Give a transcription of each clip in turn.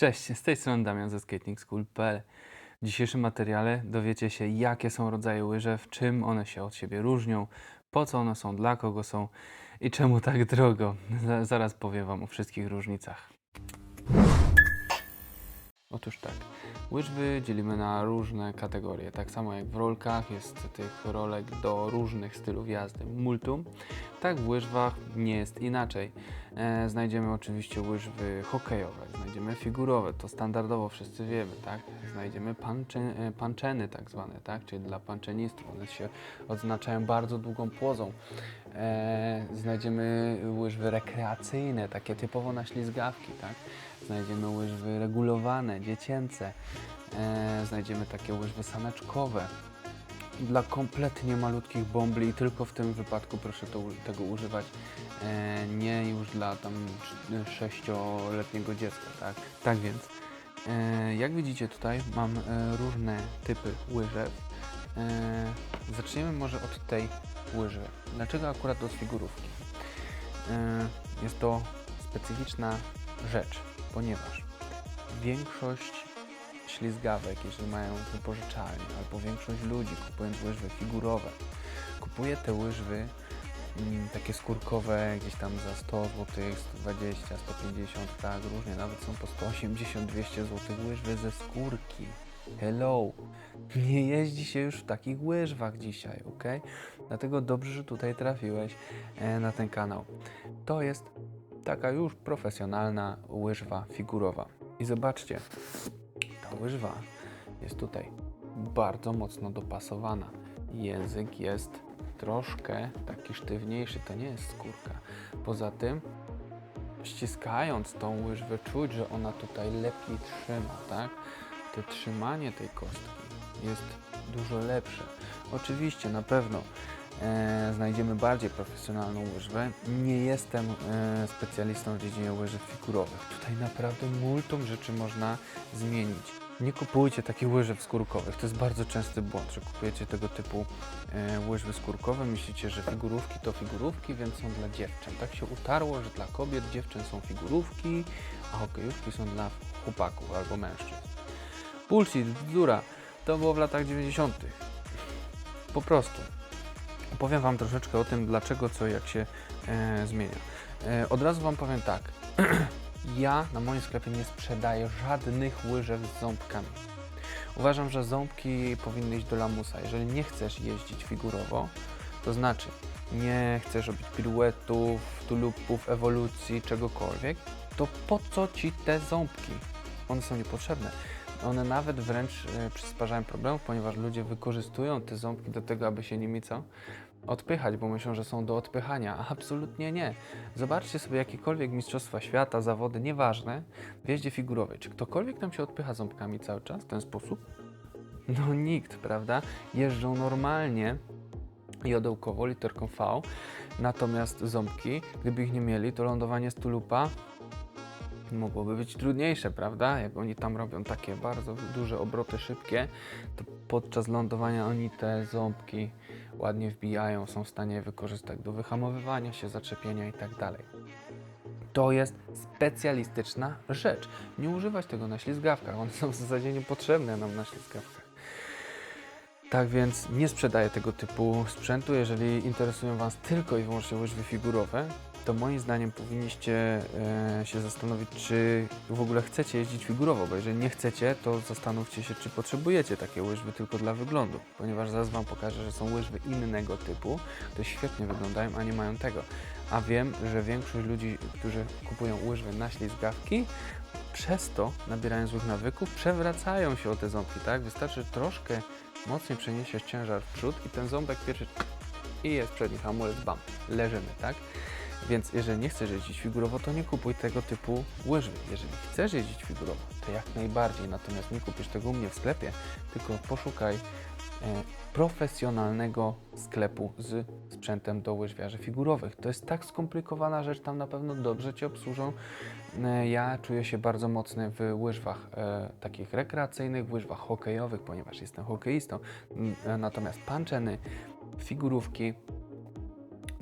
Cześć, z tej strony Damian ze skatingschool.pl. W dzisiejszym materiale dowiecie się, jakie są rodzaje łyżew, czym one się od siebie różnią, po co one są, dla kogo są i czemu tak drogo. Za- Zaraz powiem Wam o wszystkich różnicach. Otóż tak, łyżwy dzielimy na różne kategorie. Tak samo jak w rolkach jest tych rolek do różnych stylów jazdy multum, tak w łyżwach nie jest inaczej. E, znajdziemy oczywiście łyżwy hokejowe, znajdziemy figurowe, to standardowo wszyscy wiemy, tak? Znajdziemy pancze, e, panczeny tak zwane, tak? Czyli dla panczenistów, one się odznaczają bardzo długą płozą. E, znajdziemy łyżwy rekreacyjne, takie typowo na ślizgawki, tak? Znajdziemy łyżwy regulowane, dziecięce. E, znajdziemy takie łyżwy saneczkowe. Dla kompletnie malutkich bombli i tylko w tym wypadku proszę to, tego używać. E, nie już dla tam sz- sześcioletniego dziecka, tak? Tak więc, e, jak widzicie tutaj mam e, różne typy łyżew. E, zaczniemy może od tej łyżwy. Dlaczego akurat od figurówki? E, jest to specyficzna rzecz, ponieważ większość ślizgawek, jeżeli mają wypożyczalnie, albo większość ludzi kupując łyżwy figurowe, kupuje te łyżwy mm, takie skórkowe gdzieś tam za 100 zł, 120, 150, tak, różnie, nawet są po 180, 200 zł łyżwy ze skórki. Hello! Nie jeździ się już w takich łyżwach dzisiaj, ok? Dlatego dobrze, że tutaj trafiłeś e, na ten kanał. To jest taka już profesjonalna łyżwa figurowa. I zobaczcie, ta łyżwa jest tutaj bardzo mocno dopasowana. Język jest troszkę taki sztywniejszy, to nie jest skórka. Poza tym, ściskając tą łyżwę, czuć, że ona tutaj lepiej trzyma, tak? To trzymanie tej kostki jest dużo lepsze. Oczywiście, na pewno znajdziemy bardziej profesjonalną łyżwę. Nie jestem e, specjalistą w dziedzinie łyżew figurowych. Tutaj naprawdę multum rzeczy można zmienić. Nie kupujcie takich łyżew skórkowych. To jest bardzo częsty błąd, że kupujecie tego typu e, łyżwy skórkowe. Myślicie, że figurówki to figurówki, więc są dla dziewczyn. Tak się utarło, że dla kobiet, dziewczyn są figurówki, a hokejówki są dla chłopaków albo mężczyzn. Bullshit, bzdura. To było w latach 90. Po prostu. Opowiem Wam troszeczkę o tym, dlaczego, co, jak się e, zmienia. E, od razu Wam powiem tak. ja na moim sklepie nie sprzedaję żadnych łyżew z ząbkami. Uważam, że ząbki powinny iść do lamusa. Jeżeli nie chcesz jeździć figurowo, to znaczy nie chcesz robić piruetów, tulupów, ewolucji, czegokolwiek, to po co Ci te ząbki? One są niepotrzebne. One nawet wręcz e, przysparzają problemów, ponieważ ludzie wykorzystują te ząbki do tego, aby się nimi co? Odpychać, bo myślą, że są do odpychania. A absolutnie nie. Zobaczcie sobie jakiekolwiek mistrzostwa świata, zawody, nieważne, w jeździe figurowej. Czy ktokolwiek tam się odpycha ząbkami cały czas w ten sposób? No nikt, prawda? Jeżdżą normalnie, jodełkowo, literką V, natomiast ząbki, gdyby ich nie mieli, to lądowanie z tulupa mogłoby być trudniejsze, prawda? Jak oni tam robią takie bardzo duże obroty szybkie, to podczas lądowania oni te ząbki ładnie wbijają, są w stanie wykorzystać do wyhamowywania się, zaczepienia i tak dalej. To jest specjalistyczna rzecz. Nie używać tego na ślizgawkach, one są w zasadzie niepotrzebne nam na ślizgawkach. Tak więc nie sprzedaję tego typu sprzętu. Jeżeli interesują Was tylko i wyłącznie łyżwy figurowe, to moim zdaniem powinniście e, się zastanowić, czy w ogóle chcecie jeździć figurowo, bo jeżeli nie chcecie, to zastanówcie się, czy potrzebujecie takie łyżwy tylko dla wyglądu, ponieważ zaraz Wam pokażę, że są łyżwy innego typu, które świetnie wyglądają, a nie mają tego. A wiem, że większość ludzi, którzy kupują łyżwy na ślizgawki, przez to, nabierają złych nawyków, przewracają się o te ząbki, tak? Wystarczy troszkę mocniej przeniesiesz ciężar w przód i ten ząbek pierwszy i jest przedni hamulec, bam, leżymy, tak? Więc jeżeli nie chcesz jeździć figurowo, to nie kupuj tego typu łyżwy. Jeżeli chcesz jeździć figurowo, to jak najbardziej, natomiast nie kupisz tego u mnie w sklepie, tylko poszukaj e, profesjonalnego sklepu z sprzętem do łyżwiarzy figurowych. To jest tak skomplikowana rzecz, tam na pewno dobrze Cię obsłużą. E, Ja czuję się bardzo mocny w łyżwach e, takich rekreacyjnych, łyżwach hokejowych, ponieważ jestem hokeistą. E, Natomiast panczeny, figurówki,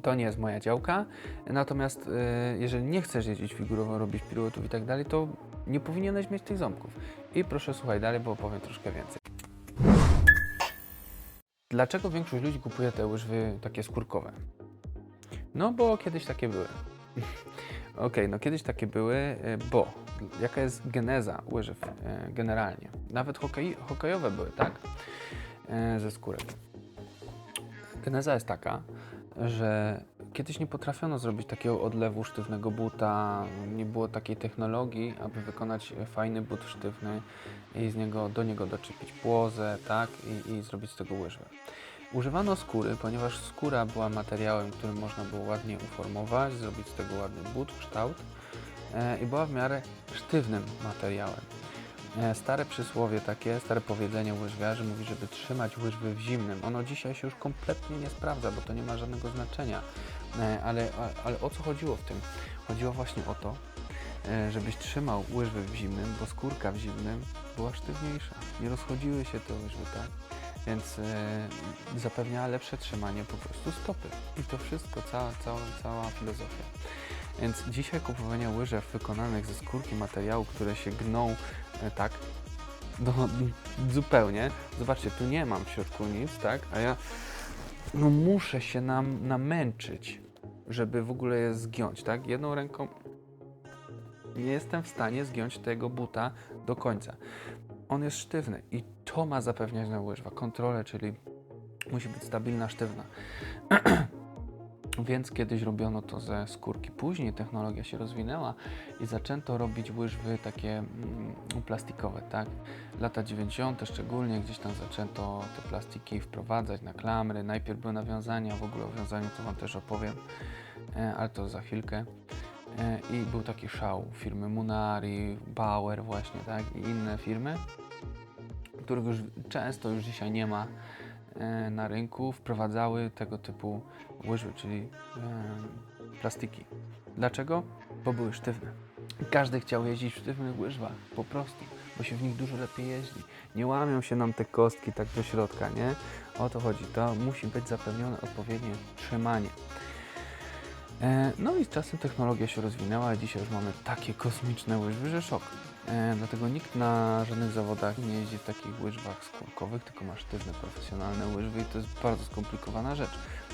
to nie jest moja działka. Natomiast e, jeżeli nie chcesz jeździć figurowo, robić piruetów i tak dalej, to nie powinieneś mieć tych ząbków. I proszę słuchaj dalej, bo opowiem troszkę więcej. Dlaczego większość ludzi kupuje te łyżwy takie skórkowe? No bo kiedyś takie były. Okej, no kiedyś takie były, e, bo jaka jest geneza łyżew e, generalnie? Nawet hokej, hokejowe były, tak? Ze skórek. Geneza jest taka, że kiedyś nie potrafiono zrobić takiego odlewu sztywnego buta, nie było takiej technologii, aby wykonać fajny but sztywny i z niego, do niego doczepić płozę, tak? I, i zrobić z tego łyżwę. Używano skóry, ponieważ skóra była materiałem, którym można było ładnie uformować, zrobić z tego ładny but, kształt e, i była w miarę sztywnym materiałem. E, Stare przysłowie takie, stare powiedzenie łyżwiarzy mówi, żeby trzymać łyżwy w zimnym. Ono dzisiaj się już kompletnie nie sprawdza, bo to nie ma żadnego znaczenia. E, Ale, ale o co chodziło w tym? Chodziło właśnie o to, e, żebyś trzymał łyżwy w zimnym, bo skórka w zimnym była sztywniejsza. Nie rozchodziły się te łyżwy, tak? Więc zapewniała lepsze trzymanie po prostu stopy. I to wszystko, cała, cała, cała filozofia. Więc dzisiaj kupowanie łyżew wykonanych ze skórki materiału, które się gną e, tak, no zupełnie. Zobaczcie, tu nie mam w środku nic, tak? A ja no muszę się nam namęczyć, żeby w ogóle je zgiąć, tak? Jedną ręką nie jestem w stanie zgiąć tego buta do końca. On jest sztywny i to ma zapewniać na łyżwa. Kontrolę, czyli musi być stabilna, sztywna. Więc kiedyś robiono to ze skórki. Później technologia się rozwinęła i zaczęto robić łyżwy takie mm, plastikowe, tak? Lata 90. szczególnie gdzieś tam zaczęto te plastiki wprowadzać na klamry. Najpierw były nawiązania, w ogóle o wiązaniu to Wam też opowiem, e, ale to za chwilkę. E, I był taki szał firmy Munari, Bauer właśnie, tak? I inne firmy, których już często już dzisiaj nie ma na rynku, wprowadzały tego typu łyżwy, czyli e, plastiki. Dlaczego? Bo były sztywne. Każdy chciał jeździć w sztywnych łyżwach, po prostu, bo się w nich dużo lepiej jeździ. Nie łamią się nam te kostki tak do środka, nie? O to chodzi. To musi być zapewnione odpowiednie trzymanie. E, No i z czasem technologia się rozwinęła, a dzisiaj już mamy takie kosmiczne łyżwy, że szok. E, Dlatego nikt na żadnych zawodach nie jeździ w takich łyżwach skórkowych, tylko ma sztywne, profesjonalne łyżwy i to jest bardzo skomplikowana rzecz.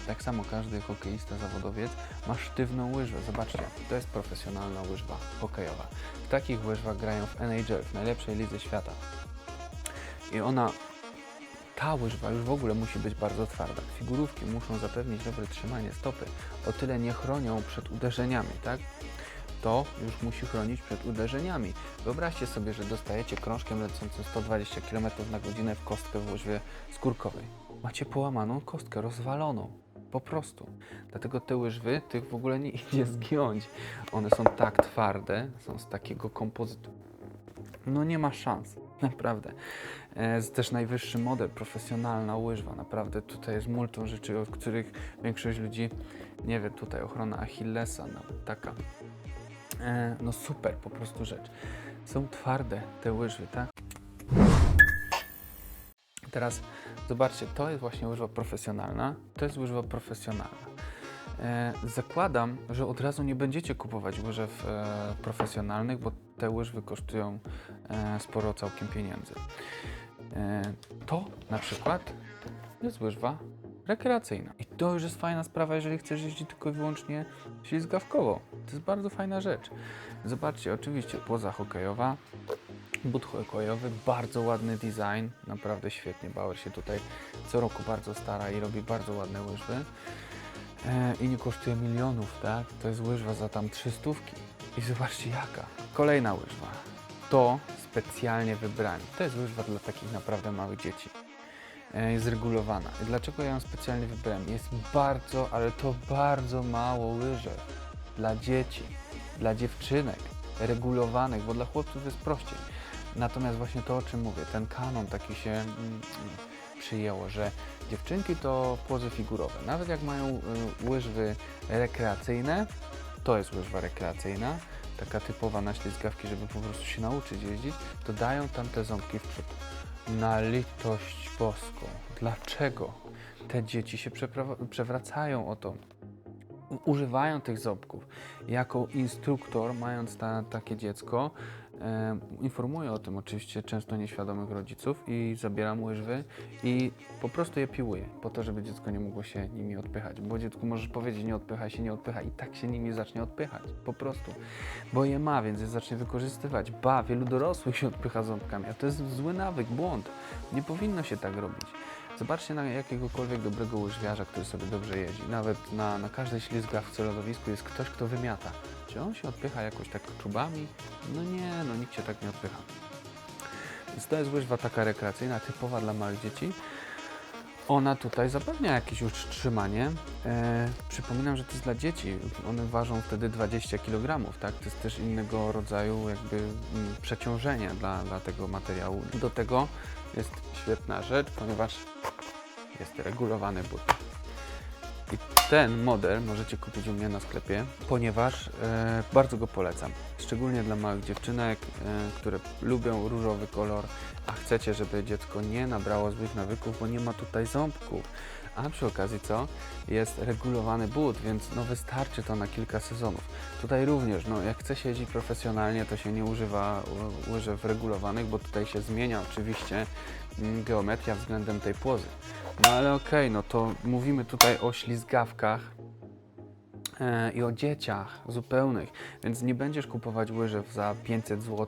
Tak samo każdy hokeista, zawodowiec ma sztywną łyżwę. Zobaczcie, to jest profesjonalna łyżwa hokejowa. W takich łyżwach grają w NHL, w najlepszej lidze świata. I ona ta łyżwa już w ogóle musi być bardzo twarda. Figurówki muszą zapewnić dobre trzymanie stopy. O tyle nie chronią przed uderzeniami, tak? To już musi chronić przed uderzeniami. Wyobraźcie sobie, że dostajecie krążkiem lecącym 120 km na godzinę w kostkę w łyżwie skórkowej. Macie połamaną kostkę, rozwaloną. Po prostu. Dlatego te łyżwy, tych w ogóle nie idzie zgiąć. One są tak twarde, są z takiego kompozytu. No nie ma szans, naprawdę. Jest też najwyższy model, profesjonalna łyżwa. Naprawdę tutaj jest multum rzeczy, o których większość ludzi nie wie. Tutaj ochrona Achillesa, nawet taka. E, No super, po prostu rzecz. Są twarde te łyżwy, tak? Teraz zobaczcie, to jest właśnie łyżwa profesjonalna, to jest łyżwa profesjonalna. E, zakładam, że od razu nie będziecie kupować łyżew e, profesjonalnych, bo te łyżwy kosztują e, sporo całkiem pieniędzy. E, to na przykład jest łyżwa rekreacyjna. I to już jest fajna sprawa, jeżeli chcesz jeździć tylko i wyłącznie ślizgawkowo. To jest bardzo fajna rzecz. Zobaczcie, oczywiście płoza hokejowa, but hokejowy, bardzo ładny design, naprawdę świetnie. Bauer się tutaj co roku bardzo stara i robi bardzo ładne łyżwy. E, I nie kosztuje milionów, tak? To jest łyżwa za tam trzystówki. I zobaczcie jaka. Kolejna łyżwa. To specjalnie wybrani. To jest łyżwa dla takich naprawdę małych dzieci. E, Jest regulowana. Dlaczego ja ją specjalnie wybrałem? Jest bardzo, ale to bardzo mało łyżew dla dzieci, dla dziewczynek, regulowanych, bo dla chłopców jest prościej. Natomiast właśnie to, o czym mówię, ten kanon taki się mm, przyjęło, że dziewczynki to płozy figurowe. Nawet jak mają y, łyżwy rekreacyjne, to jest łyżwa rekreacyjna, taka typowa na ślizgawki, żeby po prostu się nauczyć jeździć, to dają tam te ząbki w przód. Na litość boską. Dlaczego te dzieci się przewracają o to? Używają tych ząbków. Jako instruktor, mając ta, takie dziecko, E, informuję o tym oczywiście często nieświadomych rodziców i zabieram łyżwy i po prostu je piłuję, po to, żeby dziecko nie mogło się nimi odpychać. Bo dziecku możesz powiedzieć, nie odpychaj się, nie odpychaj i tak się nimi zacznie odpychać, po prostu. Bo je ma, więc je zacznie wykorzystywać. Ba, wielu dorosłych się odpycha ząbkami, a to jest zły nawyk, błąd. Nie powinno się tak robić. Zobaczcie na jakiegokolwiek dobrego łyżwiarza, który sobie dobrze jeździ. Nawet na, na każdej ślizgawce lodowisku jest ktoś, kto wymiata. Czy on się odpycha jakoś tak czubami? No nie, no nikt się tak nie odpycha. Więc to jest łyżwa taka rekreacyjna, typowa dla małych dzieci. Ona tutaj zapewnia jakieś utrzymanie. E, przypominam, że to jest dla dzieci. One ważą wtedy 20 kg, tak? To jest też innego rodzaju jakby mm, przeciążenie dla, dla tego materiału. Do tego jest świetna rzecz, ponieważ jest regulowany but. I ten model możecie kupić u mnie na sklepie, ponieważ e, bardzo go polecam. Szczególnie dla małych dziewczynek, e, które lubią różowy kolor, a chcecie, żeby dziecko nie nabrało złych nawyków, bo nie ma tutaj ząbków. A przy okazji co? Jest regulowany but, więc no wystarczy to na kilka sezonów. Tutaj również, no jak chce się jeździć profesjonalnie, to się nie używa łyżew regulowanych, bo tutaj się zmienia oczywiście mm, geometria względem tej płozy. No ale okej, no to mówimy tutaj o ślizgawkach e, i o dzieciach zupełnych, więc nie będziesz kupować łyżew za 500 zł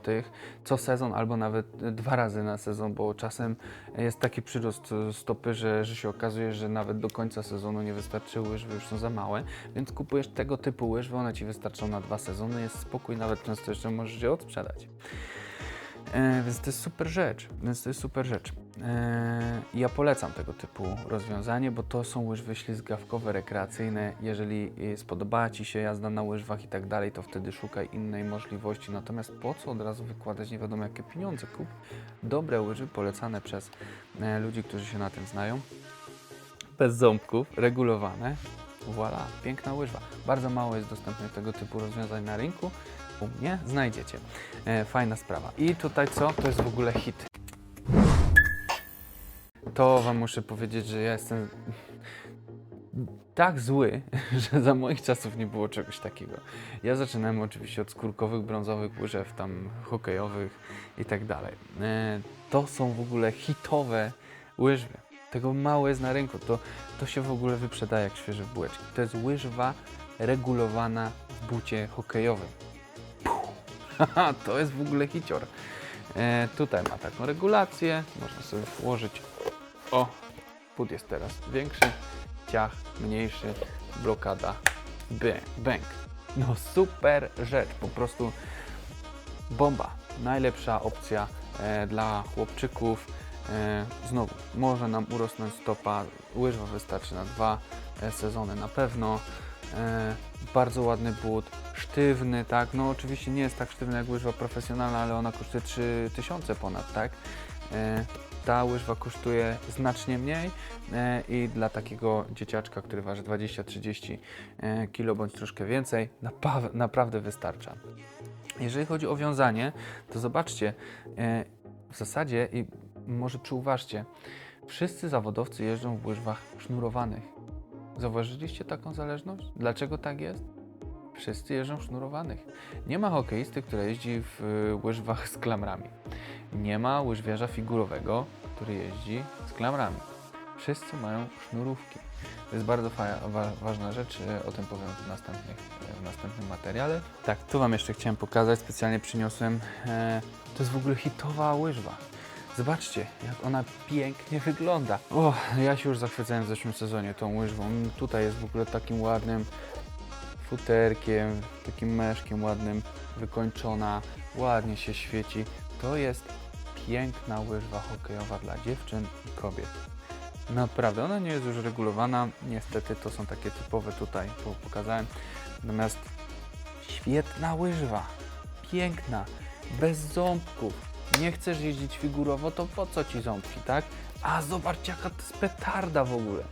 co sezon albo nawet e, dwa razy na sezon, bo czasem jest taki przyrost e, stopy, że, że się okazuje, że nawet do końca sezonu nie wystarczy łyżwy, już są za małe, więc kupujesz tego typu łyżwy, one Ci wystarczą na dwa sezony, jest spokój, nawet często jeszcze możesz je odsprzedać. E, więc to jest super rzecz, więc to jest super rzecz. E, ja polecam tego typu rozwiązanie, bo to są łyżwy ślizgawkowe, rekreacyjne. Jeżeli e, spodobała Ci się jazda na łyżwach i tak dalej, to wtedy szukaj innej możliwości. Natomiast po co od razu wykładać nie wiadomo jakie pieniądze? Kup dobre łyżwy polecane przez e, ludzi, którzy się na tym znają. Bez ząbków, regulowane. Voilà, piękna łyżwa. Bardzo mało jest dostępnych tego typu rozwiązań na rynku. U mnie znajdziecie. E, fajna sprawa. I tutaj co? To jest w ogóle hit. To Wam muszę powiedzieć, że ja jestem tak zły, że za moich czasów nie było czegoś takiego. Ja zaczynałem oczywiście od skórkowych, brązowych łyżew, tam hokejowych i tak dalej. E, To są w ogóle hitowe łyżwy. Tego mało jest na rynku. To, to się w ogóle wyprzedaje jak świeże bułeczki. To jest łyżwa regulowana w bucie hokejowym. To jest w ogóle hicior. E, tutaj ma taką regulację, można sobie włożyć. O, but jest teraz większy, ciach mniejszy, blokada, bang. No super rzecz, po prostu bomba. Najlepsza opcja e, dla chłopczyków. E, znowu, może nam urosnąć stopa, łyżwa wystarczy na dwa e, sezony na pewno. E, bardzo ładny but, sztywny, tak, no oczywiście nie jest tak sztywny jak łyżwa profesjonalna, ale ona kosztuje 3000 ponad, tak. E, ta łyżwa kosztuje znacznie mniej e, i dla takiego dzieciaczka, który waży 20-30 e, kg bądź troszkę więcej, naprawdę wystarcza. Jeżeli chodzi o wiązanie, to zobaczcie, w zasadzie i może przyuważcie, wszyscy zawodowcy jeżdżą w łyżwach sznurowanych. Zauważyliście taką zależność? Dlaczego tak jest? Wszyscy jeżdżą sznurowanych. Nie ma hokeisty, który jeździ w y, łyżwach z klamrami. Nie ma łyżwiarza figurowego, który jeździ z klamrami. Wszyscy mają sznurówki. To jest bardzo wa- ważna rzecz, y, o tym powiem w, y, w następnym materiale. Tak, tu Wam jeszcze chciałem pokazać, specjalnie przyniosłem. E, to jest w ogóle hitowa łyżwa. Zobaczcie, jak ona pięknie wygląda. O, ja się już zachwycałem w zeszłym sezonie tą łyżwą. Tutaj jest w ogóle takim ładnym futerkiem, takim meszkiem ładnym, wykończona, ładnie się świeci. To jest piękna łyżwa hokejowa dla dziewczyn i kobiet. Naprawdę, ona nie jest już regulowana, niestety to są takie typowe tutaj, po- pokazałem. Natomiast świetna łyżwa, piękna, bez ząbków. Nie chcesz jeździć figurowo, to po co ci ząbki, tak? A zobacz jaka to jest petarda w ogóle.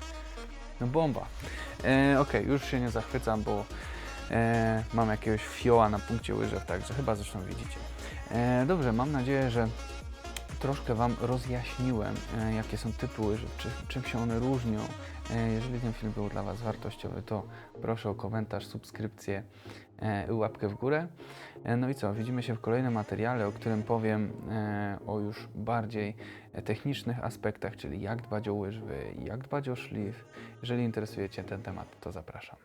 No bomba. E, Okej, już się nie zachwycam, bo e, mam jakiegoś fioła na punkcie łyżew, także chyba zresztą widzicie. E, dobrze, mam nadzieję, że troszkę Wam rozjaśniłem, e, jakie są typy łyżw, czy, czym się one różnią. E, jeżeli ten film był dla Was wartościowy, to proszę o komentarz, subskrypcję łapkę w górę. E, no i co, widzimy się w kolejnym materiale, o którym powiem e, o już bardziej e, technicznych aspektach, czyli jak dbać o łyżwy, jak dbać o szlif. Jeżeli interesuje Cię ten temat, to zapraszam.